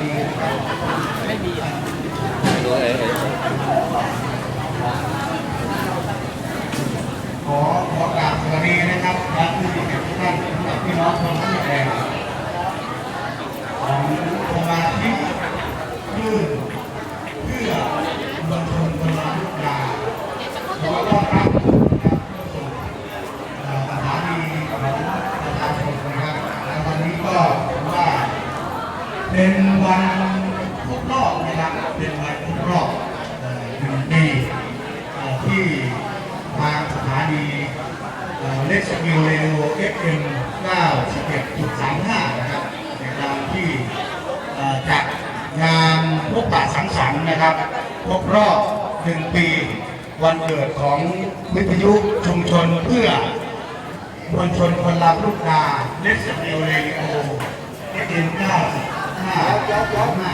เหลือขอขอกราบสวัสดีนะครับและผู้ที่เกียรติทุกท่านและพี่น้องคนที่แดงของสมาชิกยื่น เป็นวันครบรอบนะครับเป็นวันครบรอบหนึ่งปีที่ทางสถานีเลสกิลเรโอเอฟเอ็ม91.35 นะครับในการที่จัดงานพบปะสังสรรค์นะครับครบรอบหนึ่งปีวันเกิดของวิทยุชุมชนเพื่อมวลชนคนรับลูกกาเลสเิลเรดิโอเอ็นเก้าห้า ร้องไห้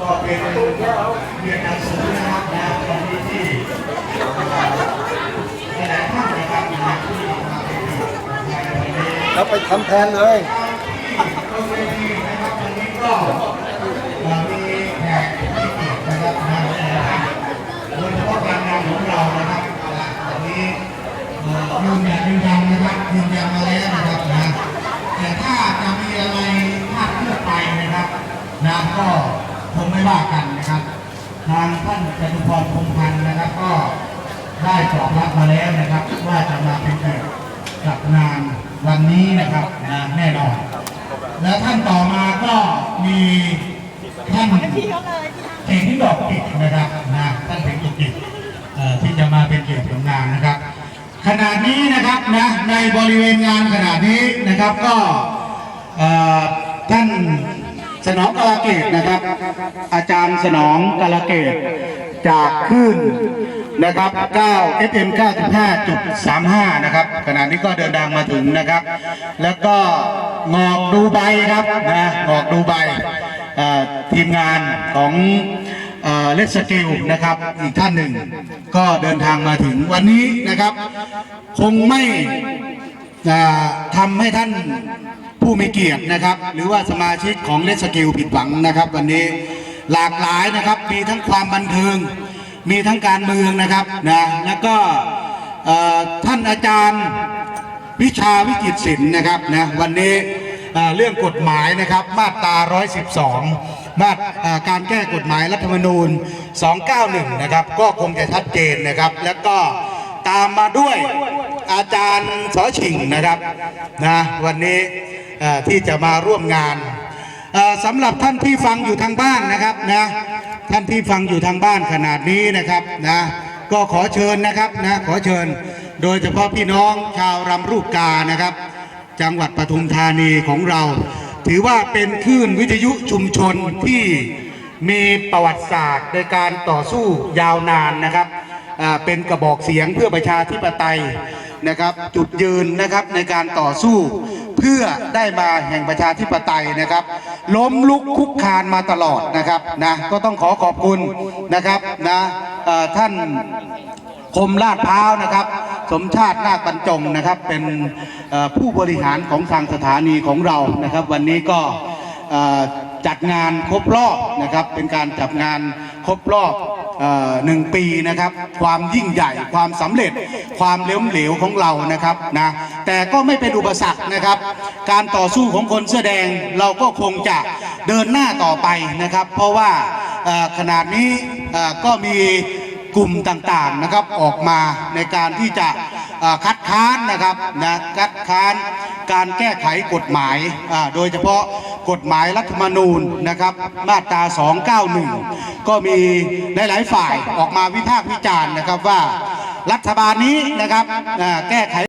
ก็เป็นเรียนหนังสือนะครับนะตอนนี้ที่หลายท่านนะครับที่มาเป็นแล้วไปทำแทนเลย ว่ากันนะครับ ทางท่านจตุพรพงษ์พันธ์นะครับ ก็ได้ตอบรับมาแล้วนะครับ ว่าจะมาเป็นเกียรติกับงานวันนี้นะครับนะแน่นอน และท่านต่อมาก็มีท่านเขาเลยพี่เก่งที่ดอกกิจนะครับนะท่านเป็นดอกกิจเอ่อที่จะมาเป็นเกียรติของงานนะครับ ขณะนี้นะครับนะในบริเวณงานขณะนี้นะครับก็ท่าน สนองกาลเกตนะครับ อาจารย์สนองกาลเกตจากคลื่นนะครับ9 FM 95.35 นะครับ ขณะนี้ก็เดินทางมาถึงนะครับ แล้วก็งอกดูใบครับนะงอกดูใบทีมงานของเลสกิลนะครับอีกท่านหนึ่ง ก็เดินทางมาถึงวันนี้นะครับ คงไม่ทำให้ท่าน ผู้มีเกียรตินะครับ หรือว่าสมาชิกของเลสกิลผิดหวังนะครับ วันนี้หลากหลายนะครับมีทั้งความบันเทิง มีทั้งการเมืองนะครับนะแล้วก็ท่านอาจารย์วิชาวิจิตศิลป์นะครับนะวันนี้เเรื่องกฎหมายนะครับมาตรา 112 มาตราการแก้กฎหมายรัฐธรรมนูญ 291 นะครับ ก็คงจะชัดเจนนะครับ แล้วก็ตามมาด้วย อาจารย์สอชิงนะครับนะวันนี้ที่จะมาร่วมงานสำหรับท่านที่ฟังอยู่ทางบ้านนะครับนะท่านที่ฟังอยู่ทางบ้านขนาดนี้นะครับนะก็ขอเชิญนะครับนะขอเชิญ โดยเฉพาะพี่น้องชาวรำรูปกานะครับ จังหวัดปทุมธานีของเรา ถือว่าเป็นคลื่นวิทยุชุมชนที่มีประวัติศาสตร์ในการต่อสู้ยาวนานนะครับเป็นกระบอกเสียงเพื่อประชาธิปไตย นะครับจุดยืนนะครับในการต่อสู้เพื่อได้มาแห่งประชาธิปไตยนะครับ ล้มลุกคุกคานมาตลอดนะครับนะก็ต้องขอขอบคุณนะครับนะท่านคมลาดพร้าวนะครับ สมชาตินาคบรรจงนะครับ เป็นผู้บริหารของทางสถานีของเรานะครับ วันนี้ก็จัดงานครบรอบนะครับ เป็นการจัดงานครบรอบ หนึ่งปีนะครับ ความยิ่งใหญ่ความสำเร็จ ความเล้มเหลวของเรานะครับนะแต่ก็ไม่เป็นอุปสรรคนะครับ การต่อสู้ของคนเสื้อแดงเราก็คงจะเดินหน้าต่อไปนะครับ เพราะว่าขนาดนี้ก็มีกลุ่มต่างๆนะครับออกมาในการที่จะคัดค้านนะครับนะคัดค้านการแก้ไขกฎหมายโดยเฉพาะ กฎหมายรัฐธรรมนูญนะครับ มาตรา 291 ก็มีหลาย ๆ ฝ่ายออกมาวิพากษ์วิจารณ์นะครับว่ารัฐบาลนี้นะครับแก้ไข